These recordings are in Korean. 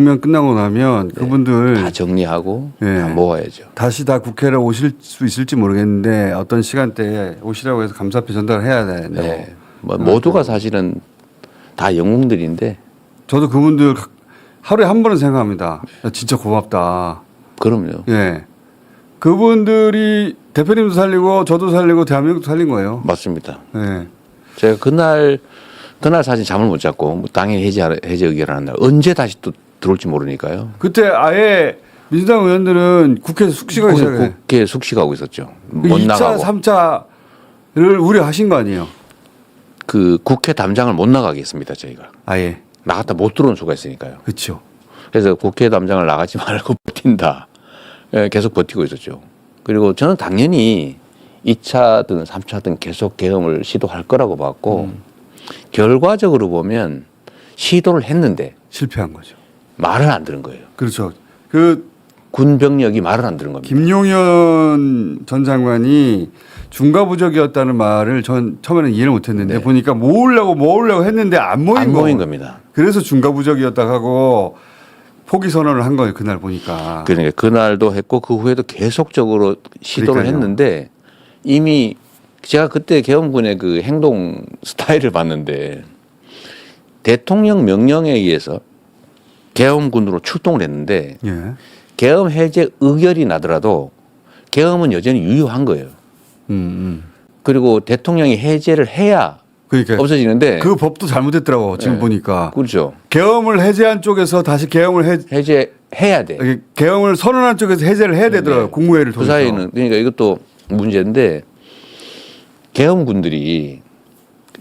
면 끝나고 나면 그분들 다 정리하고 예. 다 모아야죠. 다시 다 국회를 오실 수 있을지 모르겠는데 어떤 시간대에 오시라고 해서 감사표 전달을 해야 되는데 네. 뭐 모두가 사실은 다 영웅들인데 저도 그분들 가- 하루에 한 번은 생각합니다. 야, 진짜 고맙다. 그럼요. 예. 그분들이 대표님도 살리고 저도 살리고 대한민국도 살린 거예요. 맞습니다. 예. 제가 그날 그날 사실 잠을 못 잤고 뭐 당연히 해제 해제 의결하는 날 언제 다시 또 들어올지 모르니까요. 그때 아예 민주당 의원들은 국회에서 숙식하기 시작해. 그 국회 숙식하고 있었죠. 못 2차, 나가고 3차를 우려하신 거 아니에요? 그 국회 담장을 못 나가게 했습니다. 저희가 아예. 나갔다 못 들어온 수가 있으니까요. 그렇죠. 그래서 국회 담장을 나가지 말고 버틴다. 예, 계속 버티고 있었죠. 그리고 저는 당연히 2차든 3차든 계속 계엄을 시도할 거라고 봤고 결과적으로 보면 시도를 했는데 실패한 거죠. 말을 안 들은 거예요. 그렇죠. 그 군 병력이 말을 안 들은 겁니다. 김용현 전 장관이 중과부적이었다는 말을 전 처음에는 이해를 못했는데 네. 보니까 모으려고 모으려고 했는데 안 모인 안 거. 모인 겁니다. 그래서 중과부적이었다 하고 포기 선언을 한 거예요 그날 보니까. 그러니까 그날도 했고 그 후에도 계속적으로 시도를 그러니까요. 했는데 이미 제가 그때 계엄군의 그 행동 스타일을 봤는데 대통령 명령에 의해서 계엄군으로 출동을 했는데 예. 계엄 해제 의결이 나더라도 계엄은 여전히 유효한 거예요. 음, 음. 그리고 대통령이 해제를 해야 그러니까 없어지는데 그 법도 잘못했더라고 지금 네. 보니까 그렇죠. 계엄을 해제한 쪽에서 다시 계엄을 해 해제해야 돼. 계엄을 선언한 쪽에서 해제를 해야 되더라고요 네. 국무회의를 그 통해서. 사이는 그러니까 이것도 문제인데 계엄군들이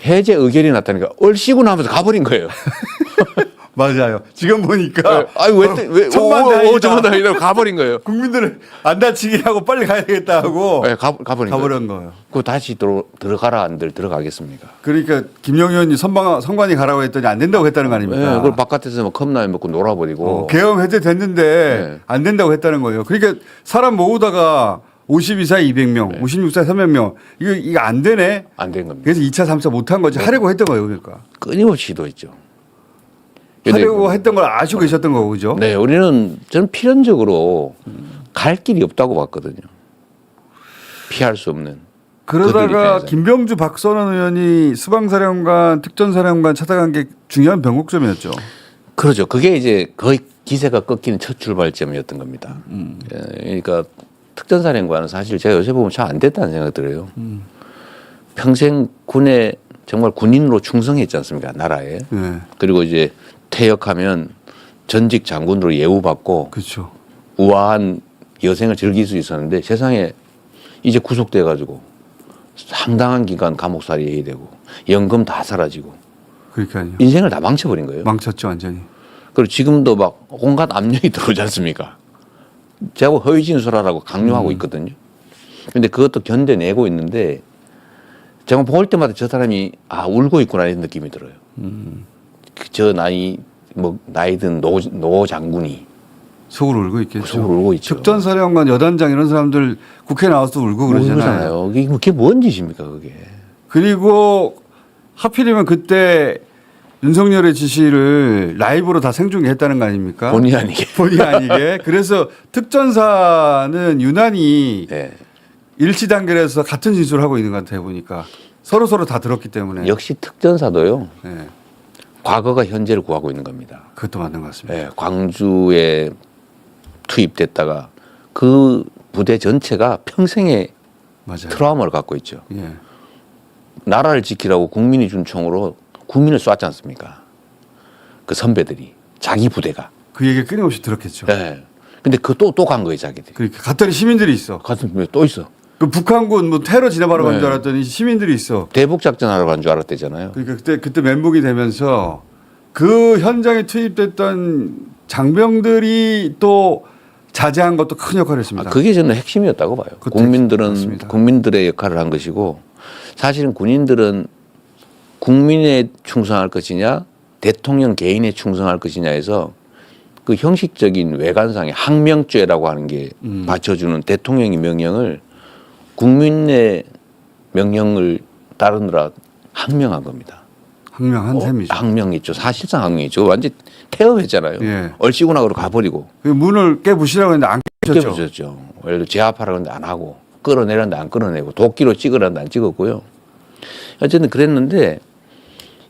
해제 의결이 났다니까 얼씨구나 하면서 가버린 거예요. 맞아요. 지금 보니까 아니 왜왜 천만다행이다. 천만다행이다 가버린 거예요. 국민들을 안 다치게 하고 빨리 가야 되겠다 하고 네, 가, 가버린 거예요. 가버린 거예요. 그 다시 들어, 들어가라 안들 들어가겠습니까? 그러니까 김영현이 선방 선관위 가라고 했더니 안 된다고 했다는 거 네, 아닙니까? 그걸 바깥에서 뭐 컵라면 먹고 놀아버리고 어, 계엄 해제됐는데 네. 안 된다고 했다는 거예요. 그러니까 사람 모으다가 52사 200명, 56사 300명 이거 이거 안 되네. 안 된 겁니다. 그래서 2차, 3차 못한 거지. 하려고 했던 거예요, 그러니까. 끊임없이 시도했죠. 근데 하려고 했던 걸 아시고 계셨던 거고, 그죠? 네, 우리는 저는 필연적으로 갈 길이 없다고 봤거든요. 피할 수 없는. 그러다가. 김병주 박선원 의원이 수방사령관, 특전사령관 찾아간 게 중요한 변곡점이었죠. 그렇죠. 그게 이제 거의 기세가 꺾이는 첫 출발점이었던 겁니다. 음. 예, 그러니까 특전사령관은 사실 제가 요새 보면 잘 안 됐다는 생각이 들어요. 음. 평생 군에 정말 군인으로 충성했지 않습니까? 나라에. 네, 그리고 이제 퇴역하면 전직 장군으로 예우받고 그렇죠. 우아한 여생을 즐길 수 있었는데 세상에 이제 구속돼 가지고 상당한 기간 감옥살이 해야 되고 연금 다 사라지고 그러니까요. 인생을 다 망쳐버린 거예요. 망쳤죠, 완전히. 그리고 지금도 막 온갖 압력이 들어오지 않습니까? 제가 허위 진술하라고 강요하고 있거든요. 근데 그것도 견뎌내고 있는데 제가 볼 때마다 저 사람이 아 울고 있구나 이런 느낌이 들어요. 그 저 나이 뭐 나이든 노, 노 장군이 속으로 울고 있겠죠. 속으로 울고 있죠. 특전사령관, 여단장 이런 사람들 국회 나와서 울고 그러잖아요. 그게, 그게 뭔 짓입니까 그게? 그리고 하필이면 그때 윤석열의 지시를 라이브로 다 생중계했다는 거 아닙니까? 본의 아니게. 본의 아니게. 그래서 특전사는 유난히 네. 일치 단결해서 같은 진술을 하고 있는 것 같아요 보니까 서로 서로 다 들었기 때문에. 역시 특전사도요. 네, 과거가 현재를 구하고 있는 겁니다. 그것도 맞는 것 같습니다. 예, 광주에 투입됐다가 그 부대 전체가 평생의 맞아요. 트라우마를 갖고 있죠. 예. 나라를 지키라고 국민이 준 총으로 국민을 쐈지 않습니까? 그 선배들이 자기 부대가. 그 얘기 끊임없이 들었겠죠. 예. 근데 그 또 또 간 거예요, 자기들이. 그러니까 갔더니 시민들이 있어. 같은 분에 또 있어. 그 북한군 뭐 테러 진압하러 간 네. 줄 알았더니 시민들이 있어. 대북 작전하러 간 줄 알았대잖아요. 그러니까 그때 그때 멘붕이 되면서 그 현장에 투입됐던 장병들이 또 자제한 것도 큰 역할을 아, 했습니다. 그게 저는 핵심이었다고 봐요. 국민들은 맞습니다. 국민들의 역할을 한 것이고 사실은 군인들은 국민에 충성할 것이냐 대통령 개인에 충성할 것이냐에서 그 형식적인 외관상의 항명죄라고 하는 게 음. 받쳐주는 대통령의 명령을 국민의 명령을 따르느라 항명한 겁니다. 항명한 셈이죠. 항명했죠. 사실상 항명했죠. 완전 폐업했잖아요. 예. 얼씨구나그로 가버리고 그 문을 깨부시라고 했는데 안 깨부셨죠. 깨부셨죠. 예를 들어 제압하라고 했는데 안 하고 끌어내렸는데 안 끌어내고 도끼로 찍으라는데 안 찍었고요. 어쨌든 그랬는데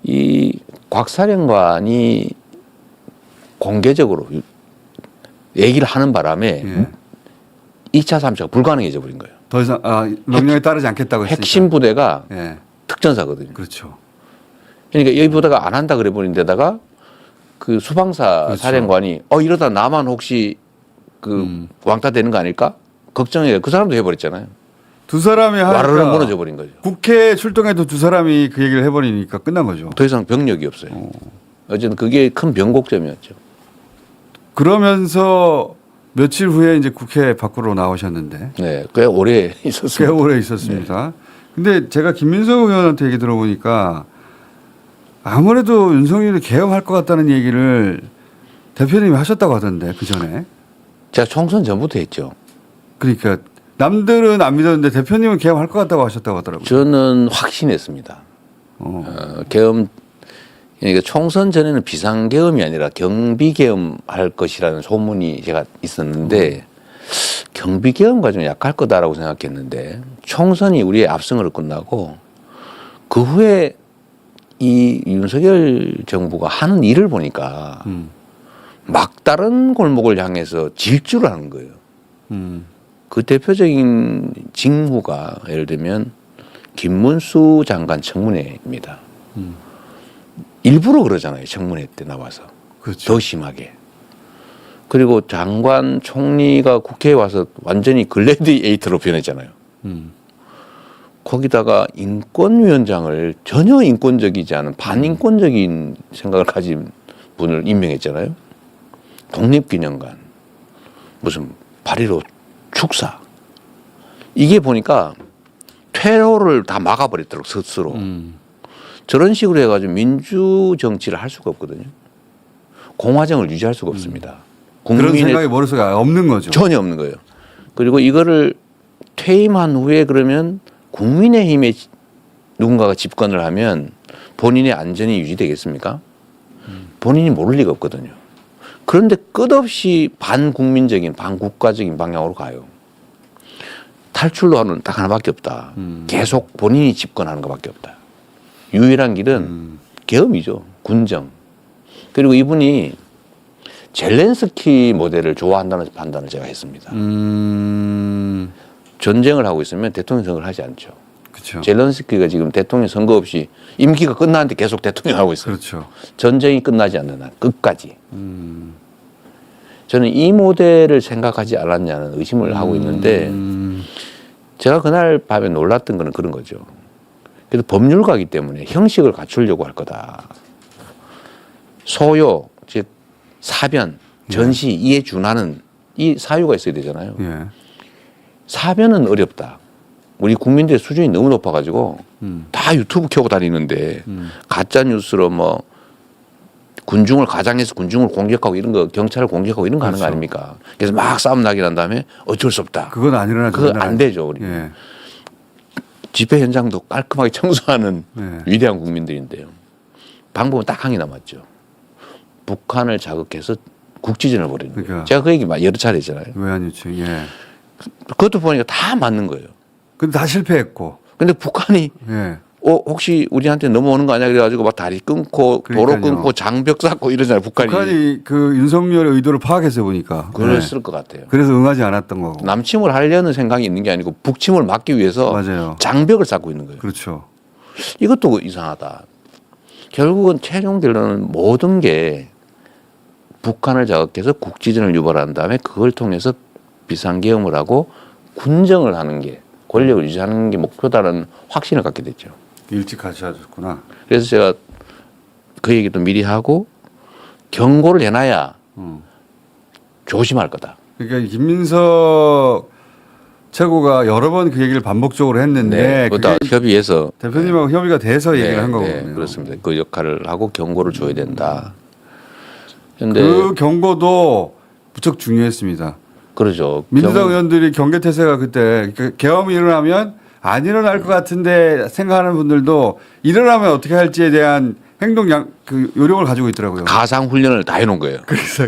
이 곽사령관이 공개적으로 얘기를 하는 바람에 예. 2차, 3차가 불가능해져 버린 거예요. 더 이상 아, 명령에 따르지 않겠다고 했으니까. 핵심 부대가 예. 특전사거든요. 그렇죠. 그러니까 여기 부대가 안 한다 그래 버린 데다가 그 수방사 그렇죠. 사령관이 어 이러다 나만 혹시 그 음. 왕따 되는 거 아닐까? 걱정해. 그 사람도 해버렸잖아요. 두 사람이 와르르 하니까 무너져 버린 거죠. 국회 출동해도 두 사람이 그 얘기를 해버리니까 끝난 거죠. 더 이상 병력이 없어요. 어쨌든 그게 큰 변곡점이었죠. 그러면서 며칠 후에 이제 국회 밖으로 나오셨는데 네, 꽤 오래 꽤 있었어요. 오래 있었습니다. 근데 제가 김민석 의원한테 얘기 들어보니까 아무래도 윤석열이 개혁할 것 같다는 얘기를 대표님이 하셨다고 하던데 그 전에 제가 총선 전부터 했죠. 그러니까 남들은 안 믿었는데 대표님은 개혁할 것 같다고 하셨다고 하더라고요. 저는 확신했습니다. 어. 어, 계엄 그러니까 총선 전에는 비상계엄이 아니라 경비계엄 할 것이라는 소문이 제가 있었는데 경비계엄과 좀 약할 거다라고 생각했는데 총선이 우리의 압승으로 끝나고 그 후에 이 윤석열 정부가 하는 일을 보니까 음. 막다른 골목을 향해서 질주를 하는 거예요. 음. 그 대표적인 징후가 예를 들면 김문수 장관 청문회입니다. 음. 일부러 그러잖아요. 청문회 때 나와서 그렇죠. 더 심하게. 그리고 장관 총리가 국회에 와서 완전히 글래디에이터로 변했잖아요. 음. 거기다가 인권위원장을 전혀 인권적이지 않은 반인권적인 생각을 가진 분을 임명했잖아요. 독립기념관, 무슨 8.15 축사. 이게 보니까 퇴로를 다 막아버렸더라고, 스스로. 음. 저런 식으로 해가지고 민주 정치를 할 수가 없거든요. 공화정을 유지할 수가 없습니다. 그런 국민의 생각이 머릿속에 없는 거죠. 전혀 없는 거예요. 그리고 이거를 퇴임한 후에 그러면 국민의힘에 누군가가 집권을 하면 본인의 안전이 유지되겠습니까? 본인이 모를 리가 없거든요. 그런데 끝없이 반국민적인 반국가적인 방향으로 가요. 탈출로는 딱 하나밖에 없다. 음. 계속 본인이 집권하는 것밖에 없다. 유일한 길은 음. 계엄이죠. 군정. 그리고 이분이 젤렌스키 모델을 좋아한다는 판단을 제가 했습니다. 음. 전쟁을 하고 있으면 대통령 선거를 하지 않죠. 그렇죠. 젤렌스키가 지금 대통령 선거 없이 임기가 끝나는데 계속 대통령 하고 있어요. 그렇죠. 전쟁이 끝나지 않는 한 끝까지. 음. 저는 이 모델을 생각하지 않았냐는 의심을 하고 있는데 음. 제가 그날 밤에 놀랐던 거는 그런 거죠. 그래도 법률가기 때문에 형식을 갖추려고 할 거다. 소요, 즉 사변, 전시, 이에 준하는 이 사유가 있어야 되잖아요. 예. 사변은 어렵다. 우리 국민들의 수준이 너무 높아가지고 음. 다 유튜브 켜고 다니는데 음. 가짜 뉴스로 뭐 군중을 가장해서 군중을 공격하고 이런 거 경찰을 공격하고 이런 거 하는 거 그렇죠. 아닙니까? 그래서 막 싸움 나게 난 다음에 어쩔 수 없다. 그건 안 일어나죠. 그거 안 되죠. 우리 예. 집회 현장도 깔끔하게 청소하는 네. 위대한 국민들인데요. 방법은 딱 한 개 남았죠. 북한을 자극해서 국지전을 벌이는 거예요. 그러니까. 제가 그 얘기 막 여러 차례 했잖아요. 외환 유치. 예. 그것도 보니까 다 맞는 거예요. 근데 다 실패했고. 근데 북한이 예. 어 혹시 우리한테 넘어오는 거 아니야 그래가지고 막 다리 끊고 도로 그러니까요. 끊고 장벽 쌓고 이러잖아요 북한이, 북한이 그 윤석열의 의도를 파악해서 보니까. 그랬을 것 같아요. 예. 그래서 응하지 않았던 거고. 남침을 하려는 생각이 있는 게 아니고 북침을 막기 위해서 맞아요. 장벽을 쌓고 있는 거예요. 그렇죠. 이것도 이상하다. 결국은 최종 결론은 모든 게 북한을 자극해서 국지전을 유발한 다음에 그걸 통해서 비상계엄을 하고 군정을 하는 게 권력을 유지하는 게 목표다라는 확신을 갖게 됐죠. 일찍 하셨구나. 그래서 제가 그 얘기도 미리 하고 경고를 해놔야 음. 조심할 거다. 그러니까 김민석 최고가 여러 번 그 얘기를 반복적으로 했는데 그것도 그게 협의해서 대표님하고 협의가 돼서 얘기를 네, 한 네, 거거든요. 그렇습니다. 그 역할을 하고 경고를 줘야 된다. 그런데 그 경고도 무척 중요했습니다. 그러죠. 민주당 경- 의원들이 경계태세가 그때 그 계엄이 일어나면 안 일어날 것 같은데 생각하는 분들도 일어나면 어떻게 할지에 대한 행동 양, 그 요령을 가지고 있더라고요. 가상 훈련을 다 해놓은 거예요. 그래서